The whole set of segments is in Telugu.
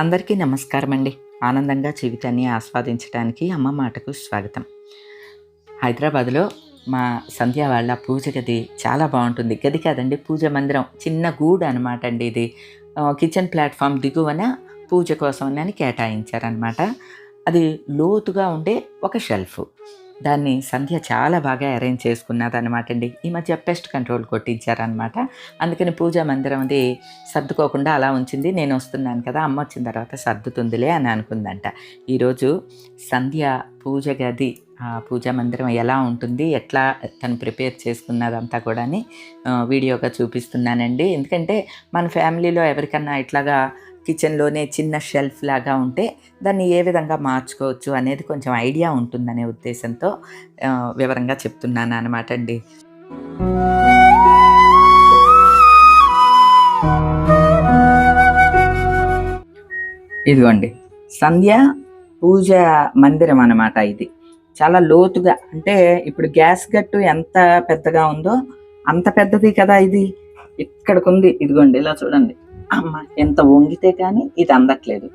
అందరికీ నమస్కారం అండి ఆనందంగా జీవితాన్ని ఆస్వాదించడానికి అమ్మ మాటకు స్వాగతం. హైదరాబాద్లో మా సంధ్య వాళ్ళ పూజ గది చాలా బాగుంటుంది. గది కాదండి పూజ మందిరం. చిన్న గూడు అనమాట అండి ఇది. కిచెన్ ప్లాట్ఫామ్ దిగువన పూజ కోసం అని కేటాయించారనమాట అది లోతుగా ఉండే ఒక షెల్ఫ్. దాన్ని సంధ్య చాలా బాగా అరేంజ్ చేసుకున్నదనమాట అండి ఈ మధ్య పెస్ట్ కంట్రోల్ కొట్టించారనమాట అందుకని పూజా మందిరం అది సర్దుకోకుండా అలా ఉంచింది. నేను వస్తున్నాను కదా అమ్మ వచ్చిన తర్వాత సర్దుతుందిలే అని అనుకుందంట. ఈరోజు సంధ్య పూజ గది ఆ పూజా మందిరం ఎలా ఉంటుంది ఎట్లా తను ప్రిపేర్ చేసుకున్నదంతా కూడా వీడియోగా చూపిస్తున్నానండి. ఎందుకంటే మన ఫ్యామిలీలో ఎవరికన్నా ఇట్లాగా కిచెన్లోనే చిన్న షెల్ఫ్ లాగా ఉంటే దాన్ని ఏ విధంగా మార్చుకోవచ్చు అనేది కొంచెం ఐడియా ఉంటుందనే ఉద్దేశంతో వివరంగా చెప్తున్నాను అనమాట అండి. ఇదిగోండి. సంధ్య పూజ మందిరం అన్నమాట ఇది. చాలా లోతుగా అంటే ఇప్పుడు గ్యాస్ గట్టు ఎంత పెద్దగా ఉందో అంత పెద్దది కదా ఇది. ఇక్కడికి ఉంది ఇదిగోండి ఇలా చూడండి. అమ్మ ఎంత వంగితే కానీ ఇది అందట్లేదు.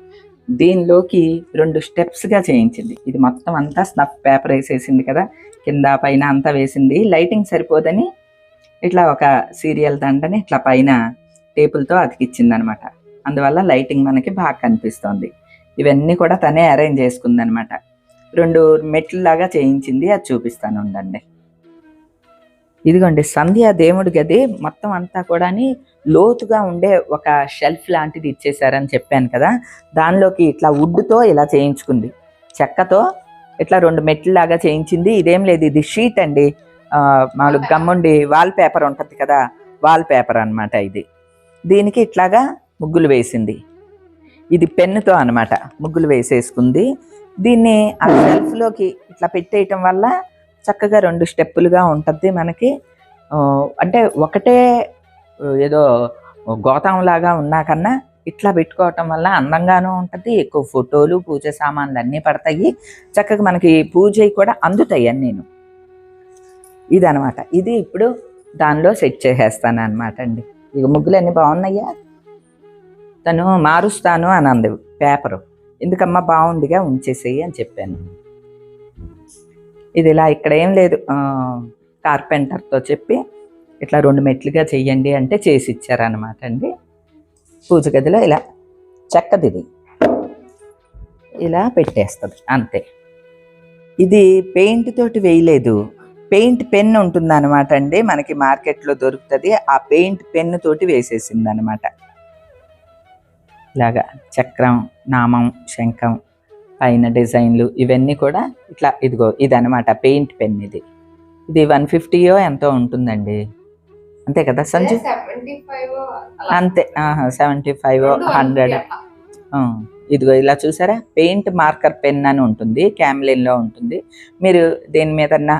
దీనిలోకి రెండు స్టెప్స్గా చేయించింది. ఇది మొత్తం అంతా స్నఫ్ పేపర్ వేసేసింది కదా. కింద పైన అంతా వేసింది. లైటింగ్ సరిపోదని ఇట్లా ఒక సీరియల్ దండని ఇట్లా పైన టేపుల్తో అతికిచ్చింది అనమాట అందువల్ల లైటింగ్ మనకి బాగా కనిపిస్తోంది. ఇవన్నీ కూడా తనే అరేంజ్ చేసుకుంది అనమాట రెండు మెట్లు లాగా చేయించింది. అది చూపిస్తాను ఉండండి. ఇదిగోండి సంధ్య దేవుడి గది మొత్తం అంతా కూడా లోతుగా ఉండే ఒక షెల్ఫ్ లాంటిది ఇచ్చేసారని చెప్పాను కదా దానిలోకి ఇట్లా వుడ్తో ఇలా చేయించుకుంది. చెక్కతో ఇట్లా రెండు మెట్లు లాగా చేయించింది. ఇదేం లేదు ఇది షీట్ అండి. మామూలు గమ్ముండి వాల్ పేపర్ ఉంటుంది కదా వాల్ పేపర్ అన్నమాట ఇది. దీనికి ఇట్లాగా ముగ్గులు వేసింది. ఇది పెన్నుతో అన్నమాట ముగ్గులు వేసేసుకుంది. దీన్ని ఆ షెల్ఫ్లోకి ఇట్లా పెట్టేయటం వల్ల చక్కగా రెండు స్టెప్పులుగా ఉంటుంది మనకి. అంటే ఒకటే ఏదో గోతం లాగా ఉన్నా కన్నా ఇట్లా పెట్టుకోవటం వల్ల అందంగానూ ఉంటుంది ఎక్కువ ఫోటోలు పూజ సామాన్లు అన్నీ పడతాయి. చక్కగా మనకి పూజ కూడా అందుతాయి అని ఇదనమాట ఇది ఇప్పుడు దానిలో సెట్ చేసేస్తాను అనమాట అండి. ఇక ముగ్గులు అన్నీ బాగున్నాయా? తను మారుస్తాను అని అంది పేపరు. ఎందుకమ్మా బాగుందిగా ఉంచేసేయి అని చెప్పాను. ఇది ఇలా ఇక్కడ ఏం లేదు కార్పెంటర్తో చెప్పి ఇట్లా రెండు మెట్లుగా చెయ్యండి అంటే చేసి ఇచ్చారనమాట అండి. పూజ గదిలో ఇలా చెక్కది ఇది ఇలా పెట్టేస్తుంది అంతే. ఇది పెయింట్ తోటి వేయలేదు. పెయింట్ పెన్ ఉంటుంది అనమాట అండి మనకి మార్కెట్లో దొరుకుతుంది. ఆ పెయింట్ పెన్ తోటి వేసేసింది అనమాట ఇలాగా చక్రం నామం శంఖం పైన డిజైన్లు ఇవన్నీ కూడా ఇట్లా ఇదిగో ఇది అనమాట పెయింట్ పెన్ ఇది. ఇది వన్ ఫిఫ్టీయో ఎంతో ఉంటుందండి. అంతే కదా సంజు? అంతే సెవెంటీ ఫైవ్ హండ్రెడ్ ఇదిగో ఇలా చూసారా? పెయింట్ మార్కర్ పెన్ అని ఉంటుంది క్యామ్లిన్లో ఉంటుంది. మీరు దేని మీదన్నా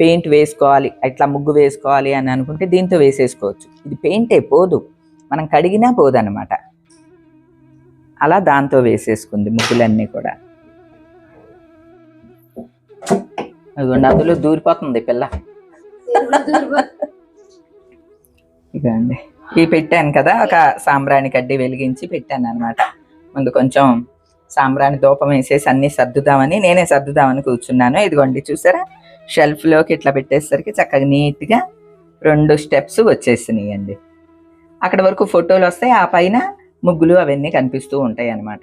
పెయింట్ వేసుకోవాలి ఇట్లా ముగ్గు వేసుకోవాలి అని అనుకుంటే దీంతో వేసేసుకోవచ్చు. ఇది పెయింటే పోదు మనం కడిగినా పోదు అనమాట అలా దాంతో వేసేసుకుంది ముగ్గులన్నీ కూడా. అదిగోండి అందులో దూరిపోతుంది పిల్ల. ఇదండి. ఇవి పెట్టాను కదా ఒక సాంబ్రాణి కడ్డీ వెలిగించి పెట్టాను అనమాట ముందు కొంచెం సాంబ్రాణి దూపం వేసేసి అన్ని సర్దుదామని నేనే సర్దుదామని కూర్చున్నాను. ఇదిగోండి చూసారా? షెల్ఫ్లోకి ఇట్లా పెట్టేసరికి చక్కగా నీట్గా రెండు స్టెప్స్ వచ్చేసినాయి అండి అక్కడ వరకు ఫోటోలు వస్తాయి ఆ పైన ముగ్గులు అవన్నీ కనిపిస్తూ ఉంటాయి అన్నమాట.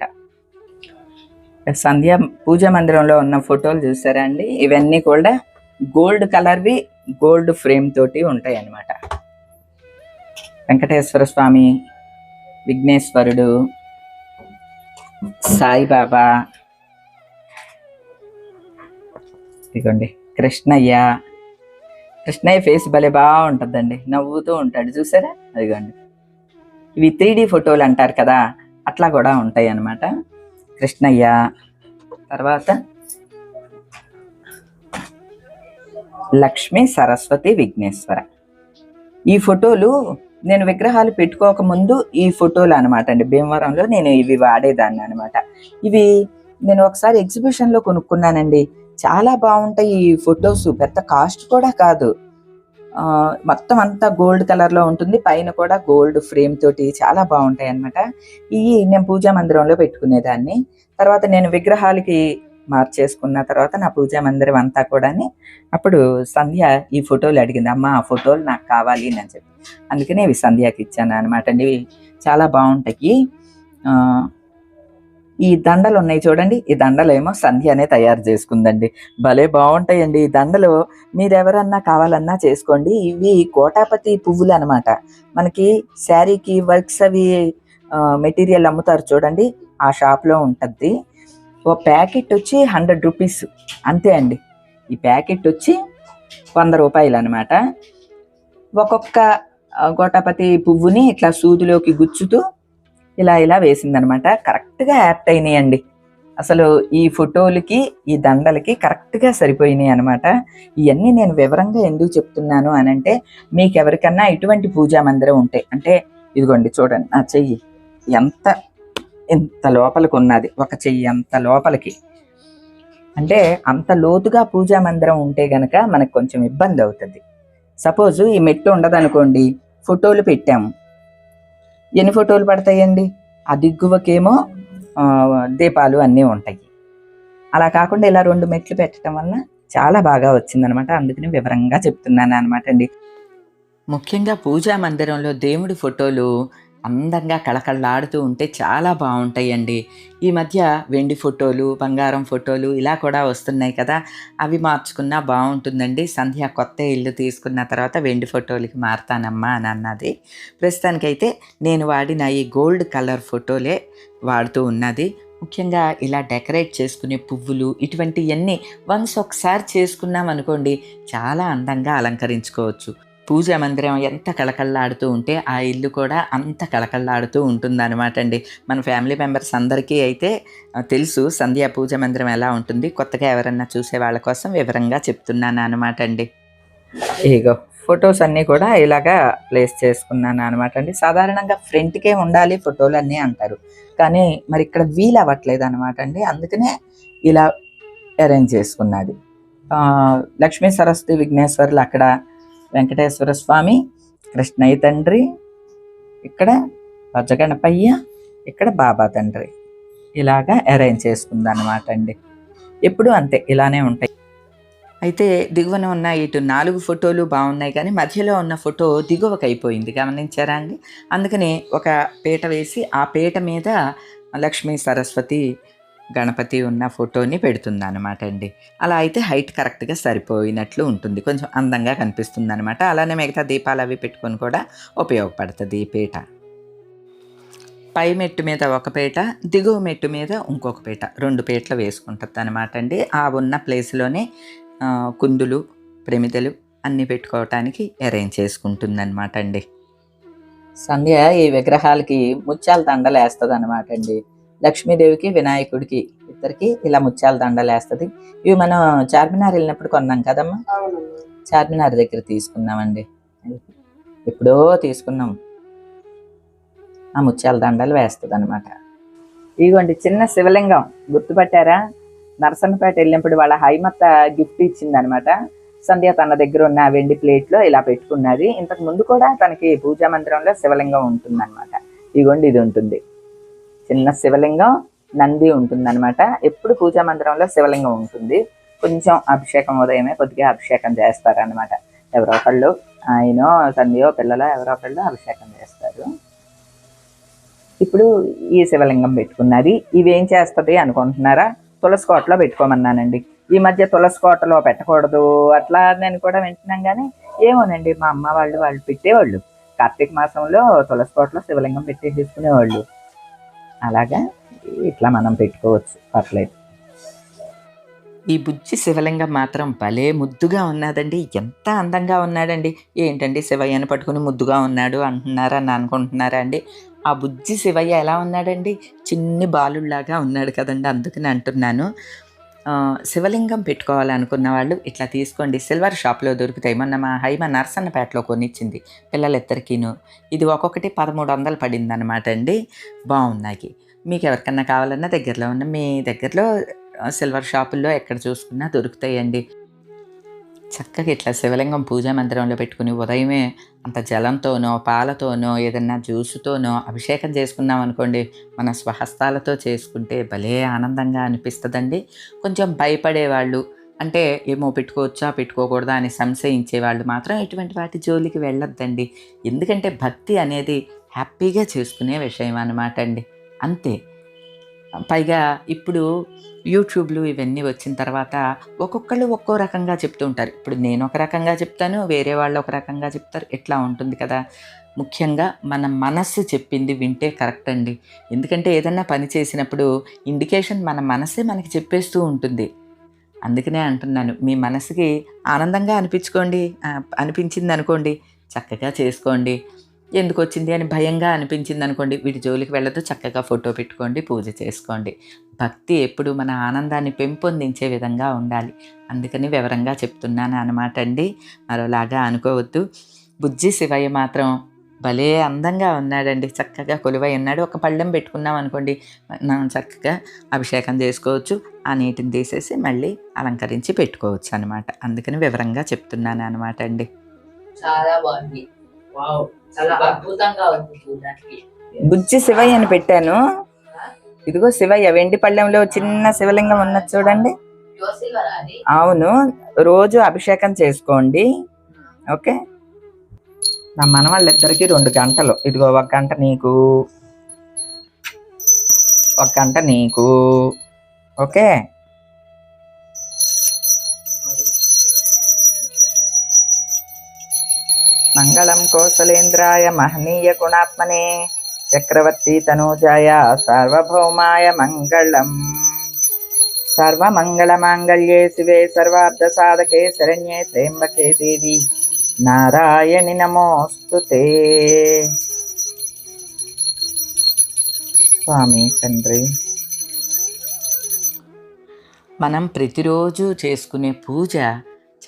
సంధ్య పూజ మందిరంలో ఉన్న ఫోటోలు చూసారా అండి? ఇవన్నీ కూడా గోల్డ్ కలర్వి గోల్డ్ ఫ్రేమ్ తోటి ఉంటాయి అన్నమాట. వెంకటేశ్వర స్వామి విఘ్నేశ్వరుడు సాయిబాబా ఇదిగోండి కృష్ణయ్య. కృష్ణయ్య ఫేస్ భలే బాగుంటుందండి నవ్వుతూ ఉంటాడు చూసారా? అదిగోండి. ఇవి త్రీ డి ఫోటోలు అంటారు కదా అట్లా కూడా ఉంటాయి అన్నమాట. కృష్ణయ్య తర్వాత లక్ష్మి సరస్వతి విఘ్నేశ్వర. ఈ ఫోటోలు నేను విగ్రహాలు పెట్టుకోక ముందు ఈ ఫోటోలు అనమాట అండి. భీమవరంలో నేను ఇవి వాడేదాన్ని అనమాట ఇవి నేను ఒకసారి ఎగ్జిబిషన్లో కొనుక్కున్నానండి. చాలా బాగుంటాయి ఈ ఫొటోస్. పెద్ద కాస్ట్ కూడా కాదు. ఆ, మొత్తం అంతా గోల్డ్ కలర్లో ఉంటుంది. పైన కూడా గోల్డ్ ఫ్రేమ్ తోటి చాలా బాగుంటాయి అన్నమాట. ఇవి నేను పూజా మందిరంలో పెట్టుకునేదాన్ని. తర్వాత నేను విగ్రహాలకి మార్చేసుకున్న తర్వాత నా పూజా మందిరం అంతా కూడా అప్పుడు సంధ్య ఈ ఫోటోలు అడిగింది అమ్మ ఆ ఫోటోలు నాకు కావాలి అని చెప్పి. అందుకనే ఇవి సంధ్యకి ఇచ్చాను అనమాట అండి. చాలా బాగుంటాయి. ఈ దండలు ఉన్నాయి చూడండి. ఈ దండలు ఏమో సంధ్యనే తయారు చేసుకుందండి. భలే బాగుంటాయండి ఈ దండలు. మీరు ఎవరన్నా కావాలన్నా చేసుకోండి. ఇవి కోటాపతి పువ్వులు అనమాట మనకి శారీకి వర్క్స్ అవి మెటీరియల్ అమ్ముతారు చూడండి. ఆ షాప్లో ఉంటుంది ఓ ప్యాకెట్ వచ్చి హండ్రెడ్ రూపీస్. అంతే అండి. ఈ ప్యాకెట్ వచ్చి వంద రూపాయలు అనమాట ఒక్కొక్క గోటాపతి పువ్వుని ఇట్లా సూదిలోకి గుచ్చుతూ ఇలా ఇలా వేసిందనమాట కరెక్ట్గా యాప్ట్ అయినాయండి. అసలు ఈ ఫోటోలకి ఈ దండలకి కరెక్ట్గా సరిపోయినాయి అనమాట ఇవన్నీ నేను వివరంగా ఎందుకు చెప్తున్నాను అని అంటే మీకు ఎవరికన్నా ఇటువంటి పూజా మందిరం ఉంటే అంటే ఇదిగోండి చూడండి నా చెయ్యి ఎంత ఎంత లోపలికి ఉన్నది ఒక చెయ్యి అంత లోపలికి. అంటే అంత లోతుగా పూజా మందిరం ఉంటే గనక మనకు కొంచెం ఇబ్బంది అవుతుంది. సపోజ్ ఈ మెట్టు ఉండదనుకోండి ఫోటోలు పెట్టాము ఎన్ని ఫోటోలు పడతాయండి? ఆ దిగువకేమో దీపాలు అన్నీ ఉంటాయి. అలా కాకుండా ఇలా రెండు మెట్లు పెట్టడం వల్ల చాలా బాగా వచ్చిందనమాట. అందుకని వివరంగా చెప్తున్నాను అనమాట అండి. ముఖ్యంగా పూజా మందిరంలో దేవుడి ఫోటోలు అందంగా కళకళలాడుతూ ఉంటే చాలా బాగుంటాయండి. ఈ మధ్య వెండి ఫోటోలు బంగారం ఫోటోలు ఇలా కూడా వస్తున్నాయి కదా. అవి మార్చుకున్నా బాగుంటుందండి. సంధ్య కొత్త ఇల్లు తీసుకున్న తర్వాత వెండి ఫోటోలకి మారుతానమ్మా అని అన్నది. ప్రస్తుతానికైతే నేను వాడిన ఈ గోల్డ్ కలర్ ఫోటోలే వాడుతూ ఉన్నది. ముఖ్యంగా ఇలా డెకరేట్ చేసుకునే పువ్వులు ఇటువంటివన్నీ వన్స్ ఒకసారి చేసుకున్నాం అనుకోండి చాలా అందంగా అలంకరించుకోవచ్చు. పూజా మందిరం ఎంత కళకళలాడుతూ ఉంటే ఆ ఇల్లు కూడా అంత కళకళలాడుతూ ఉంటుందన్నమాట అండి. మన ఫ్యామిలీ మెంబర్స్ అందరికీ అయితే తెలుసు సంధ్యా పూజ మందిరం ఎలా ఉంటుంది. కొత్తగా ఎవరన్నా చూసే వాళ్ళ కోసం వివరంగా చెప్తున్నాను అనమాట అండి. ఇగో ఫొటోస్ అన్నీ కూడా ఇలాగా ప్లేస్ చేసుకున్నాను అనమాట అండి. సాధారణంగా ఫ్రంట్కే ఉండాలి ఫోటోలు అన్నీ అంటారు. కానీ మరి ఇక్కడ వీలు అవ్వట్లేదు అనమాట అండి. అందుకనే ఇలా అరేంజ్ చేసుకున్నది. లక్ష్మీ సరస్వతి విఘ్నేశ్వర్లు అక్కడ వెంకటేశ్వర స్వామి కృష్ణయ్య తండ్రి ఇక్కడ వజ్రగణపయ్య ఇక్కడ బాబా తండ్రి. ఇలాగా అరేంజ్ చేసుకుందన్నమాట అండి. ఎప్పుడు అంతే ఇలానే ఉంటాయి. అయితే దిగువన ఉన్న ఇటు నాలుగు ఫోటోలు బాగున్నాయి కానీ మధ్యలో ఉన్న ఫోటో దిగువకు అయిపోయింది గమనించారా అండి? అందుకని ఒక పీట వేసి ఆ పీట మీద లక్ష్మీ సరస్వతి గణపతి ఉన్న ఫోటోని పెడుతుందనమాట అండి. అలా అయితే హైట్ కరెక్ట్గా సరిపోయినట్లు ఉంటుంది. కొంచెం అందంగా కనిపిస్తుంది అనమాట అలానే మిగతా దీపాలు అవి పెట్టుకొని కూడా ఉపయోగపడుతుంది ఈ పీట. పై మెట్టు మీద ఒక పీట దిగువ మెట్టు మీద ఇంకొక పీట. రెండు పీటలు వేసుకుంటుంది అనమాట అండి. ఆ ఉన్న ప్లేస్లోనే కుందులు ప్రమిదలు అన్నీ పెట్టుకోవటానికి అరేంజ్ చేసుకుంటుంది అనమాట అండి. సంధ్య ఈ విగ్రహాలకి ముత్యాల దండలు వేస్తుంది అనమాట అండి. లక్ష్మీదేవికి వినాయకుడికి ఇద్దరికి ఇలా ముత్యాల దండలు వేస్తుంది ఇవి మనం చార్మినార్ వెళ్ళినప్పుడు కొన్నాం కదమ్మా? చార్మినార్ దగ్గర తీసుకున్నామండి. ఎప్పుడో తీసుకున్నాం. ఆ ముత్యాల దండలు వేస్తుంది అనమాట ఇదిగోండి చిన్న శివలింగం. గుర్తుపట్టారా? నరసన్నపేట వెళ్ళినప్పుడు వాళ్ళ హైమత్త గిఫ్ట్ ఇచ్చింది అనమాట సంధ్య తన దగ్గర ఉన్న ఆ వెండి ప్లేట్లో ఇలా పెట్టుకున్నది. ఇంతకు ముందు కూడా తనకి పూజా మందిరంలో శివలింగం ఉంటుంది అనమాట ఇదిగోండి ఇది ఉంటుంది. చిన్న శివలింగం నంది ఉంటుంది అనమాట ఎప్పుడు పూజా మందిరంలో శివలింగం ఉంటుంది. కొంచెం అభిషేకం ఉదయమే కొద్దిగా అభిషేకం చేస్తారనమాట ఎవరో ఒకళ్ళు ఆయనో తండ్రియో పిల్లలో ఎవరో ఒకళ్ళు అభిషేకం చేస్తారు. ఇప్పుడు ఈ శివలింగం పెట్టుకున్నది. ఇవేం చేస్తుంది అనుకుంటున్నారా? తులసి కోటలో పెట్టుకోమన్నానండి. ఈ మధ్య తులసి కోటలో పెట్టకూడదు. అట్లా నేను కూడా వింటున్నాం కానీ ఏమోనండి మా అమ్మ వాళ్ళు వాళ్ళు పెట్టేవాళ్ళు. కార్తీక మాసంలో తులసి కోటలో శివలింగం పెట్టేసేసుకునేవాళ్ళు. అలాగా ఇట్లా మనం పెట్టుకోవచ్చు పర్లేదు. ఈ బుజ్జి శివలింగం మాత్రం భలే ముద్దుగా ఉన్నదండి. ఎంత అందంగా ఉన్నాడండి. ఏంటండి శివయ్యను పట్టుకుని ముద్దుగా ఉన్నాడు అంటున్నారా అని అనుకుంటున్నారా అండి? ఆ బుజ్జి శివయ్య ఎలా ఉన్నాడండి? చిన్ని బాలుల్లాగా ఉన్నాడు కదండి అందుకని అంటున్నాను. శివలింగం పెట్టుకోవాలనుకున్న వాళ్ళు ఇట్లా తీసుకోండి. సిల్వర్ షాప్లో దొరుకుతాయి. మొన్న మా హైమ నర్సన్నపేటలో కొనిచ్చింది పిల్లలిద్దరికీను. ఇది ఒక్కొక్కటి పదమూడు వందలు పడింది అనమాట అండి. బాగున్నాయి మీకు ఎవరికన్నా కావాలన్నా దగ్గరలో ఉన్న మీ దగ్గరలో సిల్వర్ షాపుల్లో ఎక్కడ చూసుకున్నా దొరుకుతాయండి. చక్కగా ఇట్లా శివలింగం పూజా మందిరంలో పెట్టుకుని ఉదయమే అంత జలంతోనో పాలతోనో ఏదన్నా జ్యూసుతోనో అభిషేకం చేసుకున్నాం అనుకోండి. మన స్వహస్తాలతో చేసుకుంటే భలే ఆనందంగా అనిపిస్తుందండి. కొంచెం భయపడేవాళ్ళు అంటే ఏమో పెట్టుకోవచ్చా పెట్టుకోకూడదా అని సంశయించే వాళ్ళు మాత్రం ఇటువంటి వాటి జోలికి వెళ్ళొద్దండి. ఎందుకంటే భక్తి అనేది హ్యాపీగా చేసుకునే విషయం అన్నమాట అండి. అంతే. పైగా ఇప్పుడు యూట్యూబ్లు ఇవన్నీ వచ్చిన తర్వాత ఒక్కొక్కళ్ళు ఒక్కో రకంగా చెప్తూ ఉంటారు. ఇప్పుడు నేను ఒక రకంగా చెప్తాను వేరే వాళ్ళు ఒక రకంగా చెప్తారు. ఇట్లా ఉంటుంది కదా? ముఖ్యంగా మన మనస్సు చెప్పింది వింటే కరెక్ట్ అండి. ఎందుకంటే ఏదన్నా పని చేసినప్పుడు ఇండికేషన్ మన మనసే మనకి చెప్పేస్తూ ఉంటుంది. అందుకనే అంటున్నాను మీ మనసుకి ఆనందంగా అనిపించుకోండి అనిపించింది అనుకోండి చక్కగా చేసుకోండి. ఎందుకు వచ్చింది అని భయంగా అనిపించింది అనుకోండి. వీటి జోలికి వెళ్ళదు చక్కగా ఫోటో పెట్టుకోండి పూజ చేసుకోండి. భక్తి ఎప్పుడు మన ఆనందాన్ని పెంపొందించే విధంగా ఉండాలి. అందుకని వివరంగా చెప్తున్నాను అనమాట అండి. మరోలాగా అనుకోవద్దు. బుజ్జి శివయ్య మాత్రం భలే అందంగా ఉన్నాడండి. చక్కగా కొలువై ఉన్నాడు. ఒక పళ్ళెం పెట్టుకున్నాం అనుకోండి మనం చక్కగా అభిషేకం చేసుకోవచ్చు. ఆ నీటిని తీసేసి మళ్ళీ అలంకరించి పెట్టుకోవచ్చు అనమాట అందుకని వివరంగా చెప్తున్నాను అనమాట అండి. చాలా బాగుంది. వావ్. చాలా అద్భుతంగా ఉంది చూడడానికి. బుజ్జి శివయ్య అని పెట్టాను. ఇదిగో శివయ్య వెండి పళ్ళెంలో చిన్న శివలింగం ఉన్నది చూడండి. అవును రోజు అభిషేకం చేసుకోండి. ఓకే? నా మనవాళ్ళిద్దరికి రెండు గంటలు. ఇదిగో ఒక గంట నీకు. ఒక గంట నీకు. ఓకే? మంగళం కోసలేంద్రాయ మహనీయ గుణాత్మనే చక్రవర్తి తనూజాయ సార్వభౌమాయ మంగళం సర్వమంగళమాంగళ్యే శివే సర్వార్థ సాధకే శరణ్యే త్ర్యంబకే దేవి నారాయణి నమోస్తు స్వామి తండ్రి। మనం ప్రతిరోజు చేసుకునే పూజ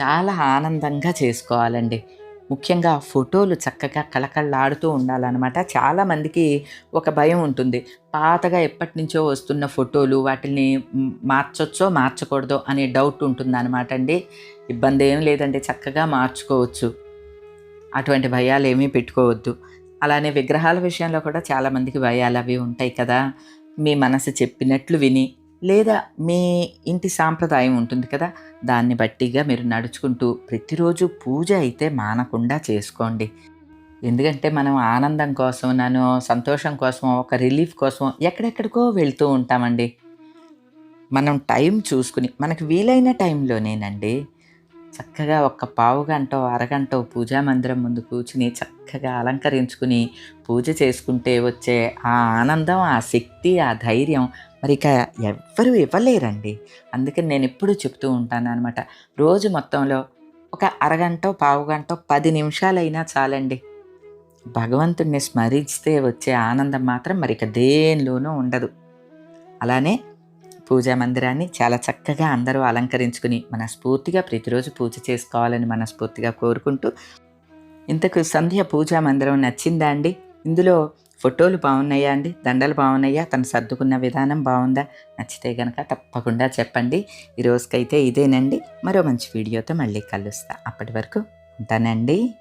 చాలా ఆనందంగా చేసుకోవాలండి. ముఖ్యంగా ఫోటోలు చక్కగా కళకళలాడుతూ ఉండాలన్నమాట. చాలామందికి ఒక భయం ఉంటుంది. పాతగా ఎప్పటి నుంచో వస్తున్న ఫోటోలు వాటిని మార్చొచ్చో మార్చకూడదో అనే డౌట్ ఉంటుందన్నమాట అండి. ఇబ్బంది ఏం లేదండి చక్కగా మార్చుకోవచ్చు. అటువంటి భయాలు ఏమీ పెట్టుకోవద్దు. అలానే విగ్రహాల విషయంలో కూడా చాలామందికి భయాలు అవి ఉంటాయి కదా. మీ మనసు చెప్పినట్లు విని లేదా మీ ఇంటి సాంప్రదాయం ఉంటుంది కదా దాన్ని బట్టిగా మీరు నడుచుకుంటూ ప్రతిరోజు పూజ అయితే మానకుండా చేసుకోండి. ఎందుకంటే మనం ఆనందం కోసం నన్ను సంతోషం కోసం ఒక రిలీఫ్ కోసం ఎక్కడెక్కడికో వెళ్తూ ఉంటామండి. మనం టైం చూసుకుని మనకు వీలైన టైంలోనేనండి చక్కగా ఒక పావు గంట అరగంట పూజా మందిరం ముందు కూర్చుని చక్కగా అలంకరించుకుని పూజ చేసుకుంటే వచ్చే ఆ ఆనందం ఆ శక్తి ఆ ధైర్యం మరి ఇక ఎవ్వరూ ఇవ్వలేరండి. అందుకని నేను ఎప్పుడూ చెప్తూ ఉంటాను అనమాట రోజు మొత్తంలో ఒక అరగంట పావు గంట పది నిమిషాలైనా చాలండి. భగవంతుణ్ణి స్మరిస్తే వచ్చే ఆనందం మాత్రం మరి ఇక దేనిలోనూ ఉండదు. అలానే పూజా మందిరాన్ని చాలా చక్కగా అందరూ అలంకరించుకుని మనస్ఫూర్తిగా ప్రతిరోజు పూజ చేసుకోవాలని మనస్ఫూర్తిగా కోరుకుంటూ ఇంతకు సంధ్య పూజా మందిరం నచ్చిందా అండి? ఇందులో ఫోటోలు బాగున్నాయా అండి? దండలు బాగున్నాయా? తను సర్దుకున్న విధానం బాగుందా? నచ్చితే కనుక తప్పకుండా చెప్పండి. ఈ రోజుకైతే ఇదేనండి. మరో మంచి వీడియోతో మళ్ళీ కలుస్తా. అప్పటి వరకు ఉంటానండి.